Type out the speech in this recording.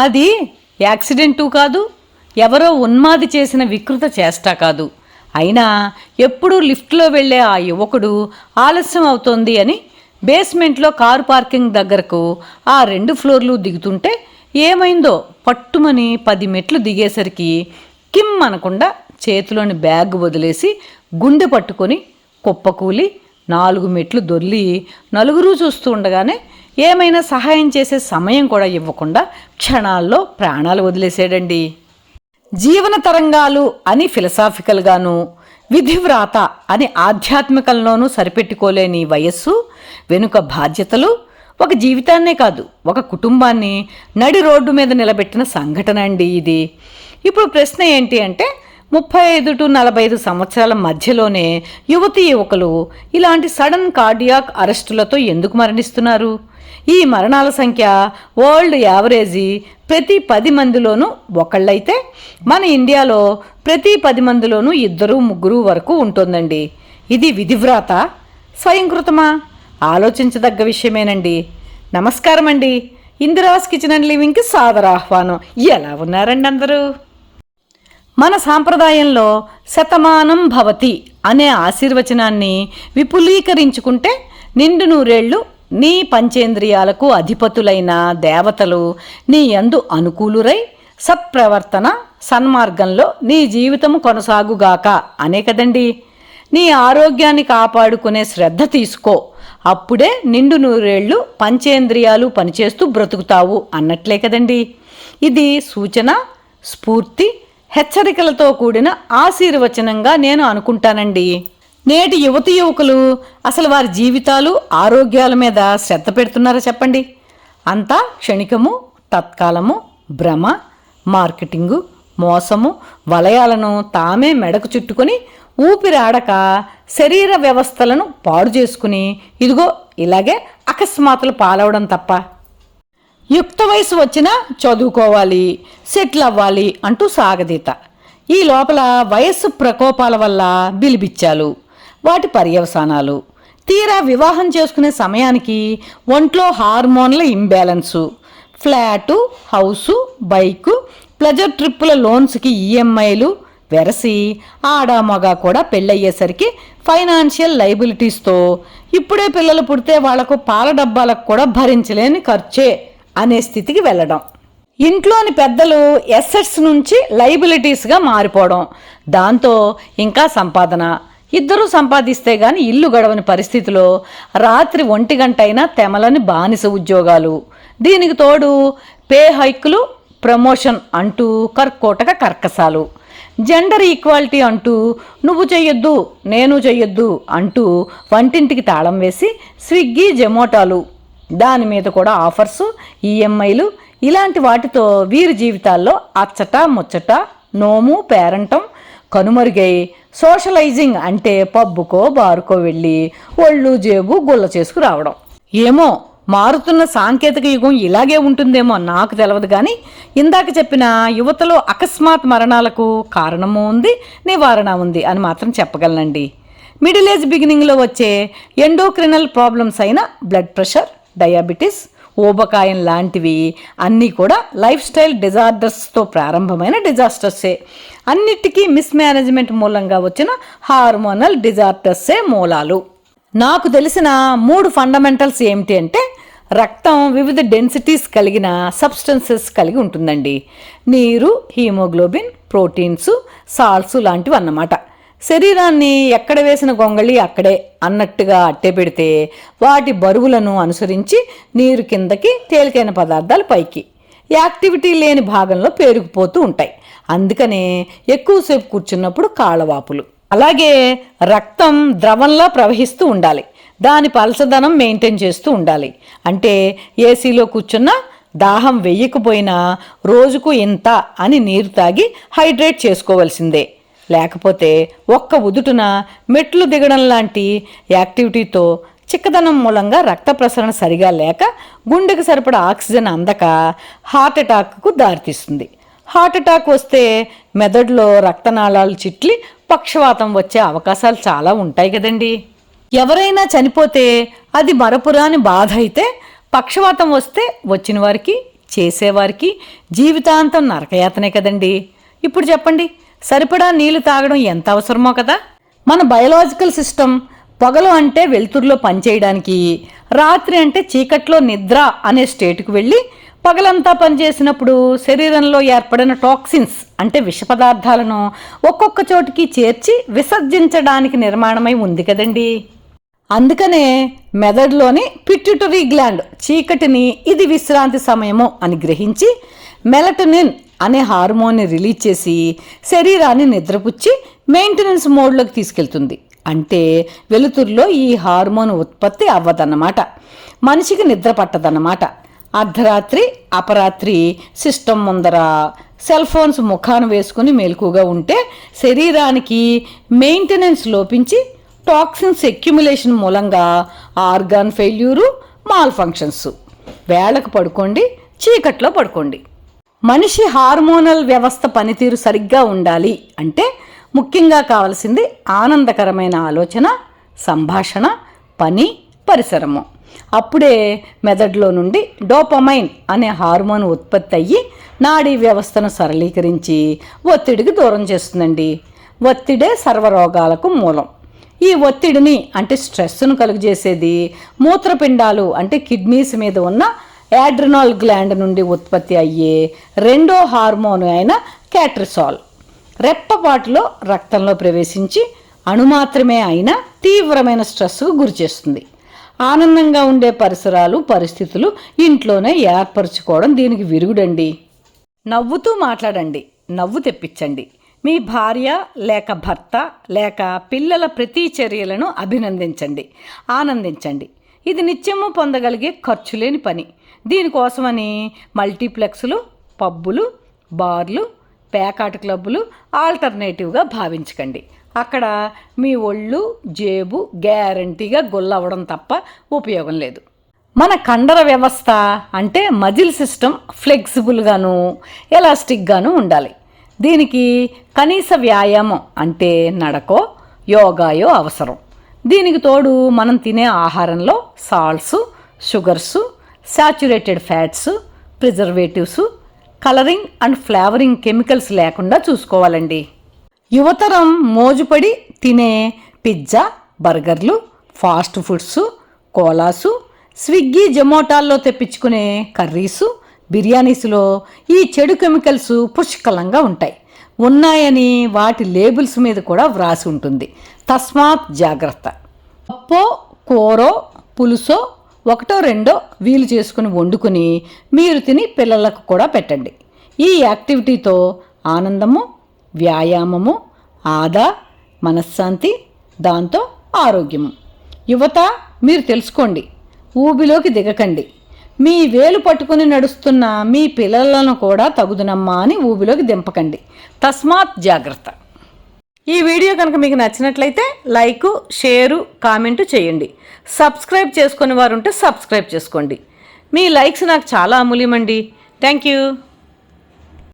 అది యాక్సిడెంటు కాదు ఎవరో ఉన్మాది చేసిన వికృత చేష్ట కాదు. అయినా ఎప్పుడూ లిఫ్ట్లో వెళ్ళే ఆ యువకుడు ఆలస్యం అవుతోంది అని బేస్మెంట్లో కారు పార్కింగ్ దగ్గరకు ఆ రెండు ఫ్లోర్లు దిగుతుంటే ఏమైందో పట్టుమని పది మెట్లు దిగేసరికి కిమ్ అనకుండా చేతిలోని బ్యాగ్ వదిలేసి గుండె పట్టుకొని కుప్పకూలి నాలుగు మెట్లు దొర్లి నలుగురు చూస్తూ ఉండగానే ఏమైనా సహాయం చేసే సమయం కూడా ఇవ్వకుండా క్షణాల్లో ప్రాణాలు వదిలేసాడండి. జీవన తరంగాలు అని ఫిలసాఫికల్గాను విధివ్రాత అని ఆధ్యాత్మికంలోనూ సరిపెట్టుకోలేని వయస్సు వెనుక బాధ్యతలు ఒక జీవితాన్నే కాదు ఒక కుటుంబాన్ని నడి రోడ్డు మీద నిలబెట్టిన సంఘటన అండి ఇది. ఇప్పుడు ప్రశ్న ఏంటి అంటే ముప్పై ఐదు టు నలభై ఐదు సంవత్సరాల మధ్యలోనే యువతి యువకులు ఇలాంటి సడన్ కార్డియాక్ అరెస్టులతో ఎందుకు మరణిస్తున్నారు? ఈ మరణాల సంఖ్య వరల్డ్ యావరేజీ ప్రతి పది మందిలోనూ ఒకళ్ళైతే మన ఇండియాలో ప్రతి పది మందిలోనూ ఇద్దరు ముగ్గురు వరకు ఉంటుందండి. ఇది విధివ్రాత? స్వయంకృతమా? ఆలోచించదగ్గ విషయమేనండి. నమస్కారం అండి ఇందిరాస్ కిచెన్ అండ్ లివింగ్కి సాదర ఆహ్వానం. ఎలా ఉన్నారండి అందరూ? మన సాంప్రదాయంలో శతమానం భవతి అనే ఆశీర్వచనాన్ని విపులీకరించుకుంటే నిండు నూరేళ్ళు నీ పంచేంద్రియాలకు అధిపతులైన దేవతలు నీ యందు అనుకూలురై సత్ప్రవర్తన సన్మార్గంలో నీ జీవితము కొనసాగుగాక అనే కదండి. నీ ఆరోగ్యాన్ని కాపాడుకునే శ్రద్ధ తీసుకో. అప్పుడే నిండు నూరేళ్ళు పంచేంద్రియాలు పనిచేస్తూ బ్రతుకుతావు అన్నట్లే కదండి. ఇది సూచన స్ఫూర్తి హెచ్చరికలతో కూడిన ఆశీర్వచనంగా నేను అనుకుంటానండి. నేటి యువతి యువకులు అసలు వారి జీవితాలు ఆరోగ్యాల మీద శ్రద్ధ పెడుతున్నారా చెప్పండి? అంతా క్షణికము తత్కాలము భ్రమ మార్కెటింగు మోసము వలయాలను తామే మెడకు చుట్టుకొని ఊపిరాడక శరీర వ్యవస్థలను పాడు చేసుకుని ఇదిగో ఇలాగే అకస్మాత్తులు పాలవడం తప్ప యుక్త వయసు వచ్చినా చదువుకోవాలి సెటిల్ అవ్వాలి అంటూ సాగదీత. ఈ లోపల వయస్సు ప్రకోపాల వల్ల బిలిబిచ్చాలు వాటి పర్యవసానాలు. తీరా వివాహం చేసుకునే సమయానికి ఒంట్లో హార్మోన్ల imbalance. Flat house bike pleasure ట్రిప్పుల లోన్స్కి ఈఎంఐలు వెరసి ఆడామగ కూడా పెళ్ళయ్యేసరికి ఫైనాన్షియల్ లైబిలిటీస్తో ఇప్పుడే పిల్లలు పుడితే వాళ్ళకు పాల డబ్బాలకు కూడా భరించలేని ఖర్చే. అనే స్థితికి వెళ్ళడం. ఇంట్లోని పెద్దలు ఎసెట్స్ నుంచి లైబిలిటీస్గా మారిపోవడం. దాంతో ఇంకా సంపాదన. ఇద్దరూ సంపాదిస్తే గాని ఇల్లు గడవని పరిస్థితిలో రాత్రి ఒంటి గంట అయినా తెమలని బానిస ఉద్యోగాలు. దీనికి తోడు పే హైకులు ప్రమోషన్ అంటూ కర్కోటక కర్కసాలు. జెండర్ ఈక్వాలిటీ అంటూ నువ్వు చెయ్యొద్దు నేను చెయ్యొద్దు అంటూ వంటింటికి తాళం వేసి స్విగ్గీ జొమాటోలు దాని మీద కూడా ఆఫర్సు ఈఎంఐలు ఇలాంటి వాటితో వీరి జీవితాల్లో అచ్చట ముచ్చట నోము పేరంటం కనుమరుగై సోషలైజింగ్ అంటే పబ్బుకో బారుకో వెళ్ళి ఒళ్ళు జేబు గుల్ల చేసుకురావడం ఏమో మారుతున్న సాంకేతిక యుగం ఇలాగే ఉంటుందేమో నాకు తెలియదు కానీ ఇందాక చెప్పిన యువతలో అకస్మాత్ మరణాలకు కారణము ఉంది నివారణ ఉంది అని మాత్రం చెప్పగలనండి. మిడిల్ ఏజ్ బిగినింగ్లో వచ్చే ఎండోక్రినల్ ప్రాబ్లమ్స్ అయిన బ్లడ్ ప్రెషర్ డయాబెటీస్ ఊబకాయం లాంటివి అన్నీ కూడా లైఫ్ స్టైల్ డిజార్డర్స్తో ప్రారంభమైన డిజాస్టర్సే. అన్నిటికీ మిస్మేనేజ్మెంట్ మూలంగా వచ్చిన హార్మోనల్ డిజార్డర్సే మూలాలు. నాకు తెలిసిన మూడు ఫండమెంటల్స్ ఏమిటి అంటే రక్తం వివిధ డెన్సిటీస్ కలిగిన సబ్స్టెన్సెస్ కలిగి ఉంటుందండి. నీరు హీమోగ్లోబిన్ ప్రోటీన్స్ సాల్ట్స్ లాంటివి అన్నమాట శరీరాన్ని ఎక్కడ వేసిన గొంగళి అక్కడే అన్నట్టుగా అట్టే పెడితే వాటి బరువులను అనుసరించి నీరు కిందకి తేలికైన పదార్థాలు పైకి. యాక్టివిటీ లేని భాగంలో పేరుకుపోతూ ఉంటాయి. అందుకనే ఎక్కువసేపు కూర్చున్నప్పుడు కాళ్ళవాపులు. అలాగే రక్తం ద్రవంలా ప్రవహిస్తూ ఉండాలి. దాని పలసదనం మెయింటైన్ చేస్తూ ఉండాలి. అంటే ఏసీలో కూర్చున్నా దాహం వెయ్యకపోయినా రోజుకు ఇంత అని నీరు తాగి హైడ్రేట్ చేసుకోవలసిందే. లేకపోతే ఒక్క ఉదుటున మెట్లు దిగడం లాంటి యాక్టివిటీతో చిక్కదనం మూలంగా రక్త ప్రసరణ సరిగా లేక గుండెకు సరిపడా ఆక్సిజన్ అందక హార్ట్ అటాక్కు దారితీస్తుంది. హార్ట్ అటాక్ వస్తే మెదడులో రక్తనాళాలు చిట్లి పక్షవాతం వచ్చే అవకాశాలు చాలా ఉంటాయి కదండి. ఎవరైనా చనిపోతే అది మరపురాని బాధ అయితే పక్షవాతం వస్తే వచ్చిన వారికి చేసేవారికి జీవితాంతం నరకయాతనే కదండి. ఇప్పుడు చెప్పండి సరిపడా నీళ్ళు తాగడం ఎంత అవసరమో కదా? మన బయలాజికల్ సిస్టమ్ పొగలు అంటే వెలుతురులో పనిచేయడానికి రాత్రి అంటే చీకట్లో నిద్ర అనే స్టేట్కి వెళ్ళి పగలంతా పనిచేసినప్పుడు శరీరంలో ఏర్పడిన టాక్సిన్స్ అంటే విష పదార్థాలను ఒక్కొక్క చోటికి చేర్చి విసర్జించడానికి నిర్మాణమై ఉంది కదండి. అందుకనే మెదడులోని పిట్యూటరీ గ్లాండ్ చీకటిని ఇది విశ్రాంతి సమయము అని గ్రహించి మెలటనిన్ అనే హార్మోన్ని రిలీజ్ చేసి శరీరాన్ని నిద్రపుచ్చి మెయింటెనెన్స్ మోడ్లోకి తీసుకెళ్తుంది. అంటే వెలుతురులో ఈ హార్మోన్ ఉత్పత్తి అవ్వదన్నమాట. మనిషికి నిద్ర పట్టదన్నమాట. అర్ధరాత్రి అపరాత్రి సిస్టమ్ ముందర సెల్ ఫోన్స్ ముఖాన్ని వేసుకుని మెలకుగా ఉంటే శరీరానికి మెయింటెనెన్స్ లోపించి టాక్సిన్స్ ఎక్యుములేషన్ మూలంగా ఆర్గాన్ ఫెయిల్యూరు మాల్ ఫంక్షన్స్ వేళకు పడుకోండి చీకట్లో పడుకోండి. మనిషి హార్మోనల్ వ్యవస్థ పనితీరు సరిగ్గా ఉండాలి అంటే ముఖ్యంగా కావలసింది ఆనందకరమైన ఆలోచన సంభాషణ పని పరిసరము అప్పుడే మెదడులో నుండి డోపమైన్ అనే హార్మోన్ ఉత్పత్తి అయ్యి నాడీ వ్యవస్థను సరళీకరించి ఒత్తిడికి దూరం చేస్తుందండి. ఒత్తిడే సర్వరోగాలకు మూలం. ఈ ఒత్తిడిని అంటే స్ట్రెస్ను కలుగజేసేది మూత్రపిండాలు అంటే కిడ్నీస్ మీద ఉన్న యాడ్రినాల్ గ్లాండ్ నుండి ఉత్పత్తి అయ్యే రెండో హార్మోన్ అయిన క్యాట్రిసాల్. రెప్పపాటులో రక్తంలో ప్రవేశించి అణు మాత్రమే అయినా తీవ్రమైన స్ట్రెస్కు గురిచేస్తుంది ఆనందంగా ఉండే పరిసరాలు పరిస్థితులు ఇంట్లోనే ఏర్పరచుకోవడం దీనికి విరుగుడండి. నవ్వుతూ మాట్లాడండి. నవ్వు తెప్పించండి. మీ భార్య లేక భర్త లేక పిల్లల ప్రతి చర్యలను అభినందించండి. ఆనందించండి. ఇది నిత్యము పొందగలిగే ఖర్చు లేని పని. దీనికోసమని మల్టీప్లెక్స్లు పబ్బులు బార్లు పేకాట క్లబ్బులు ఆల్టర్నేటివ్గా భావించకండి. అక్కడ మీ ఒళ్ళు జేబు గ్యారంటీగా గొల్లవడం తప్ప ఉపయోగం లేదు. మన కండర వ్యవస్థ అంటే మజిల్ సిస్టమ్ ఫ్లెక్సిబుల్గాను ఎలాస్టిక్గాను ఉండాలి. దీనికి కనీస వ్యాయామం అంటే నడకో యోగాయో అవసరం. దీనికి తోడు మనం తినే ఆహారంలో salts sugars saturated fats preservatives colouring and flavouring chemicals లేకుండా చూసుకోవాలండి. యువతరం మోజుపడి తినే పిజ్జా బర్గర్లు ఫాస్ట్ ఫుడ్స్ కోలాసు స్విగ్గీ జొమాటాల్లో తెప్పించుకునే కర్రీసు బిర్యానీస్లో ఈ చెడు కెమికల్స్ పుష్కలంగా ఉంటాయి. ఉన్నాయని వాటి లేబుల్స్ మీద కూడా వ్రాసి ఉంటుంది. తస్మాత్ జాగ్రత్త. పప్పో కూరో పులుసో ఒకటో రెండో వీలు చేసుకుని వండుకుని మీరు తిని పిల్లలకు కూడా పెట్టండి. ఈ యాక్టివిటీతో ఆనందము వ్యాయామము ఆదా మనశ్శాంతి దాంతో ఆరోగ్యము. యువత మీరు తెలుసుకోండి. ఊబిలోకి దిగకండి. మీ వేలు పట్టుకుని నడుస్తున్న మీ పిల్లలను కూడా తగుదునమ్మా అని ఊబిలోకి దింపకండి. తస్మాత్ జాగ్రత్త. ఈ వీడియో కనుక మీకు నచ్చినట్లయితే లైకు షేరు కామెంటు చేయండి. సబ్స్క్రైబ్ చేసుకునే వారు ఉంటే సబ్స్క్రైబ్ చేసుకోండి. మీ లైక్స్ నాకు చాలా అమూల్యమండి. Thank you.